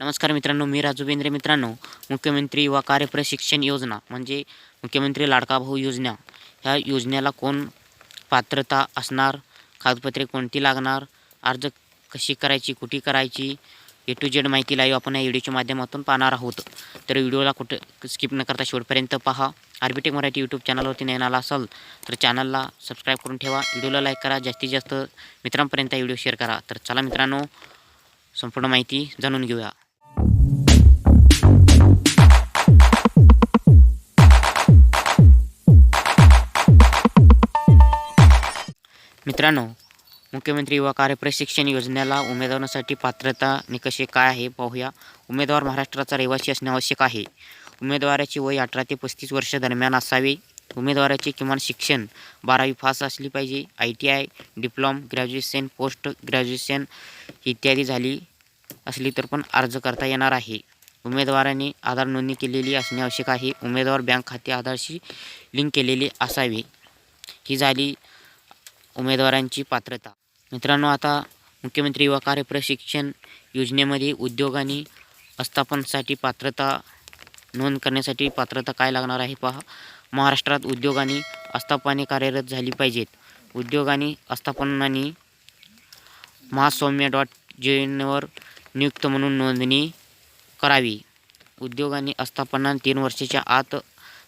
नमस्कार मित्रांनो मी राजू बेंद्रे मित्रांनो मुख्यमंत्री युवा कार्य प्रशिक्षण योजना म्हणजे मुख्यमंत्री लाडका भाऊ योजना. ह्या योजनेला कोण पात्रता असणार कागदपत्रे कोणती लागणार अर्ज कशी करायची कुठे करायची ए टू जेड माहिती लाईव्ह आपण या व्हिडिओच्या माध्यमातून पाहणार आहोत. तर व्हिडिओला कुठं स्किप न करता शेवटपर्यंत पहा. आरबीटेक मराठी यूट्यूब चॅनलवरती नवीन आला असाल तर चॅनलला सबस्क्राईब करून ठेवा. व्हिडिओला लाईक करा. जास्तीत जास्त मित्रांपर्यंत हा व्हिडिओ शेअर करा. तर चला मित्रांनो संपूर्ण माहिती जाणून घेऊया. मित्रांनो मुख्यमंत्री युवा कार्य प्रशिक्षण योजनेला उमेदवारांसाठी पात्रता निकष काय आहे पाहूया. उमेदवार महाराष्ट्राचा रहिवासी असणे आवश्यक आहे. उमेदवाराची वय अठरा ते पस्तीस वर्ष दरम्यान असावे. उमेदवाराचे किमान शिक्षण बारावी पास असली पाहिजे. I T I diploma graduation post graduation इत्यादी झाली असली तर पण अर्ज करता येणार आहे. उमेदवाराने आधार नोंदणी केलेली असणे आवश्यक आहे. उमेदवार बँक खाते आधारशी लिंक केलेले असावे. ही झाली उमेदवारांची पात्रता. मित्रांनो आता मुख्यमंत्री युवा कार्य प्रशिक्षण योजनेमध्ये उद्योग आणि आस्थापनासाठी पात्रता नोंद करण्यासाठी पात्रता काय लागणार आहे पहा. महाराष्ट्रात उद्योग आणि आस्थापने कार्यरत झाली पाहिजेत. उद्योग आणि आस्थापनांनी महासौम्य डॉट जेनवर नियुक्त म्हणून नोंदणी करावी. उद्योग आणि आस्थापना तीन वर्षाच्या आत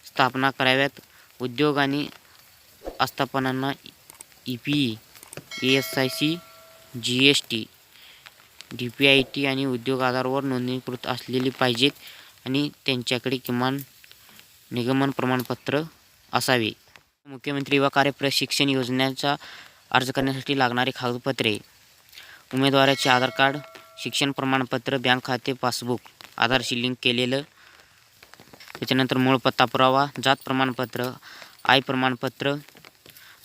स्थापना कराव्यात. उद्योग आणि आस्थापनांना E P A S I C G S T D P I T आणि उद्योग आधारवर नोंदणीकृत असलेली पाहिजेत आणि त्यांच्याकडे किमान निगमन प्रमाणपत्र असावे. मुख्यमंत्री व कार्यप्रशिक्षण योजनेचा अर्ज करण्यासाठी लागणारी कागदपत्रे उमेदवाराचे आधार कार्ड शिक्षण प्रमाणपत्र बँक खाते पासबुक आधारशी लिंक केलेलं त्याच्यानंतर मूळ पत्ता पुरावा जात प्रमाणपत्र आय प्रमाणपत्र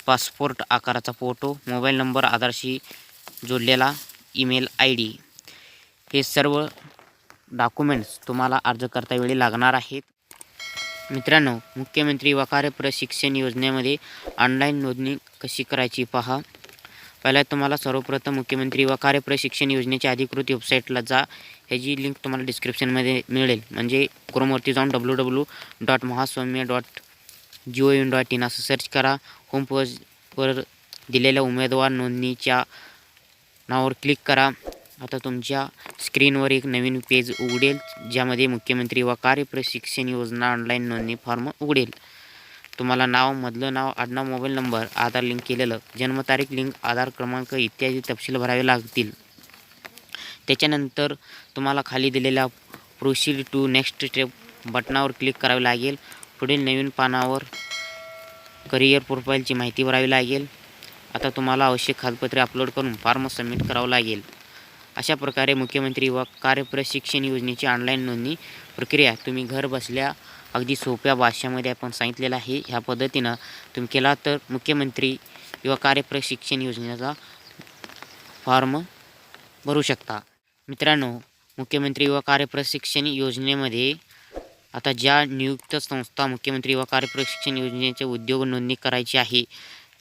पासपोर्ट आकाराचा फोटो मोबाईल नंबर आधारशी जोडलेला ईमेल आय डी हे सर्व डॉक्युमेंट्स तुम्हाला अर्ज करता वेळी लागणार आहेत. मित्रांनो मुख्यमंत्री युवा प्रशिक्षण योजनेमध्ये ऑनलाईन नोंदणी कशी करायची पहा. पहिला तुम्हाला सर्वप्रथम मुख्यमंत्री युवा प्रशिक्षण योजनेच्या अधिकृत वेबसाईटला जा. ह्याची लिंक तुम्हाला डिस्क्रिप्शनमध्ये मिळेल. म्हणजे क्रोमवरती जाऊन W W dot Mahaswayam dot gov in dot in असं सर्च करा. होम पेजवर दिलेल्या उमेदवार नोंदणीच्या नावावर क्लिक करा. आता तुमच्या स्क्रीनवर एक नवीन पेज उघडेल ज्यामध्ये मुख्यमंत्री व कार्य प्रशिक्षण योजना ऑनलाईन नोंदणी फॉर्म उघडेल. तुम्हाला नाव मधलं नाव आडनाव मोबाईल नंबर आधार लिंक केलेलं जन्मतारीख लिंक आधार क्रमांक इत्यादी तपशील भरावे लागतील. त्याच्यानंतर तुम्हाला खाली दिलेल्या प्रोसीड टू नेक्स्ट स्टेप बटनावर क्लिक करावे लागेल. पुढील नवीन पानावर करिअर प्रोफाईलची माहिती भरावी लागेल. आता तुम्हाला आवश्यक कागदपत्रे अपलोड करून फॉर्म सबमिट करावं लागेल. अशा प्रकारे मुख्यमंत्री युवा कार्य प्रशिक्षण योजनेची ऑनलाईन नोंदणी प्रक्रिया तुम्ही घर बसल्या अगदी सोप्या भाषेमध्ये आपण सांगितलेलं आहे. ह्या पद्धतीनं तुम्ही केला तर मुख्यमंत्री युवा कार्यप्रशिक्षण योजनेचा फॉर्म भरू शकता. मित्रांनो मुख्यमंत्री युवा कार्यप्रशिक्षण योजनेमध्ये आता ज्या नियुक्त संस्था मुख्यमंत्री युवा कार्यप्रशिक्षण योजनेचे उद्योग नोंदणी करायची आहे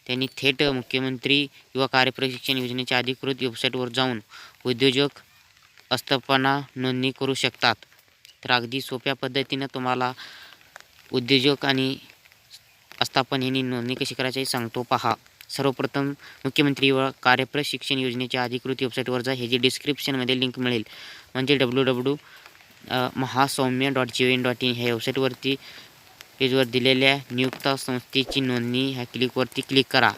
त्यांनी थेट मुख्यमंत्री युवा कार्यप्रशिक्षण योजनेच्या अधिकृत वेबसाईटवर जाऊन उद्योजक आस्थापना नोंदणी करू शकतात. तर अगदी सोप्या पद्धतीनं तुम्हाला उद्योजक आणि आस्थापन यांनी नोंदणी कशी करायची हे सांगतो पहा. सर्वप्रथम मुख्यमंत्री युवा कार्यप्रशिक्षण योजनेच्या अधिकृत वेबसाईटवर जा ह्याची डिस्क्रिप्शनमध्ये लिंक मिळेल. म्हणजे W W Mahaswayam dot G N dot in ह्या वेबसाईटवरती पेजवर दिलेल्या नियुक्त संस्थेची नोंदणी ह्या क्लिकवरती क्लिक करा.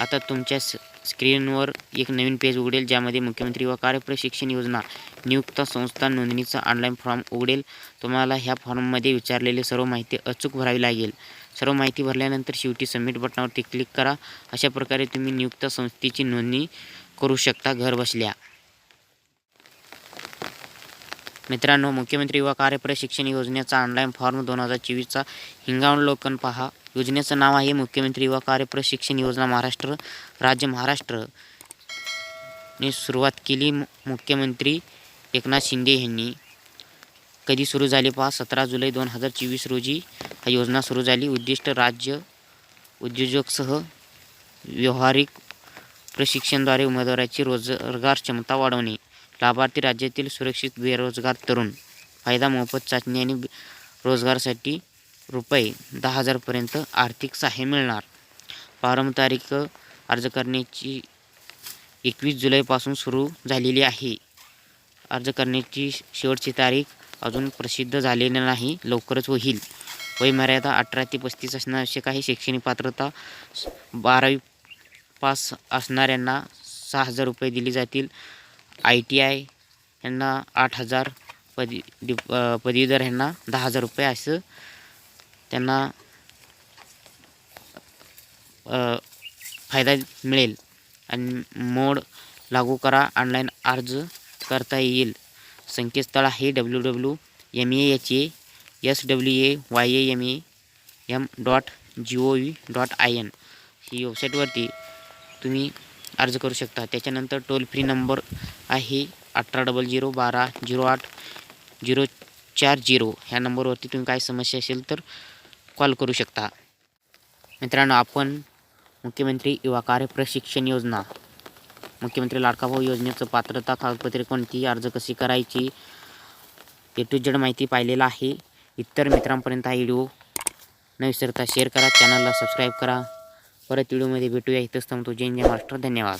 आता तुमच्या स्क्रीनवर एक नवीन पेज उघडेल ज्यामध्ये मुख्यमंत्री व कार्यप्रशिक्षण योजना नियुक्त संस्था नोंदणीचा ऑनलाईन फॉर्म उघडेल. तुम्हाला ह्या फॉर्ममध्ये विचारलेली सर्व माहिती अचूक भरावी लागेल. सर्व माहिती भरल्यानंतर शेवटी सबमिट बटनावरती क्लिक करा. अशा प्रकारे तुम्ही नियुक्त संस्थेची नोंदणी करू शकता घर बसल्या मित्रांनो मुख्यमंत्री युवा कार्य प्रशिक्षण योजनेचा ऑनलाईन फॉर्म दोन हजार चोवीसचा हिंगावलोकन पहा. योजनेचं नाव आहे मुख्यमंत्री युवा कार्य प्रशिक्षण योजना महाराष्ट्र राज्य महाराष्ट्र. ने सुरुवात केली मुख्यमंत्री एकनाथ शिंदे यांनी. कधी सुरू झाली पहा सतरा जुलै दोन हजार चोवीस रोजी ही योजना सुरू झाली. उद्दिष्ट राज्य उद्योजकसह व्यावहारिक प्रशिक्षणद्वारे उमेदवाराची रोजगार क्षमता वाढवणे. लाभार्थी राज्यातील सुरक्षित बेरोजगार तरुण. फायदा मोफत चाचणी आणि रोजगारसाठी रोजगारासाठी रुपये दहा हजारपर्यंत आर्थिक सहाय्य मिळणार. प्रारंभ तारीख अर्ज करण्याची एकवीस जुलैपासून सुरू झालेली आहे. अर्ज करण्याची शेवटची तारीख अजून प्रसिद्ध झालेली नाही लवकरच होईल. वयमर्यादा अठरा ते पस्तीस असणं आवश्यक आहे. शैक्षणिक पात्रता बारावी पास असणाऱ्यांना सहा हजार रुपये दिले जातील. आय टी आय यांना आठ हजार पदी डिप पदवीधर यांना दहा हजार रुपये असं त्यांना फायदा मिळेल. आणि मोड लागू करा ऑनलाईन अर्ज करता येईल. संकेतस्थळ आहे W W M A H A S W A Y A M dot G O V dot I N I एन. ही वेबसाईटवरती तुम्ही अर्ज करू शकता. त्याच्यानंतर टोल फ्री नंबर आहे अठरा डबल झिरो बारा झिरो आठ झिरो चार झिरो ह्या नंबरवरती तुम्ही काय समस्या असेल तर कॉल करू शकता. मित्रांनो आपण मुख्यमंत्री युवा कार्य प्रशिक्षण योजना मुख्यमंत्री लाडकाभाऊ योजनेचं पात्रता कागदपत्रे कोणती अर्ज कशी करायची ए टू जेड माहिती पाहिलेला आहे. इतर मित्रांपर्यंत हा व्हिडिओ न विसरता शेअर करा चॅनलला सबस्क्राईब करा. परत व्हिडिओमध्ये भेटूया. इथंच थांबतो. जैन जय महाराष्ट्र. धन्यवाद.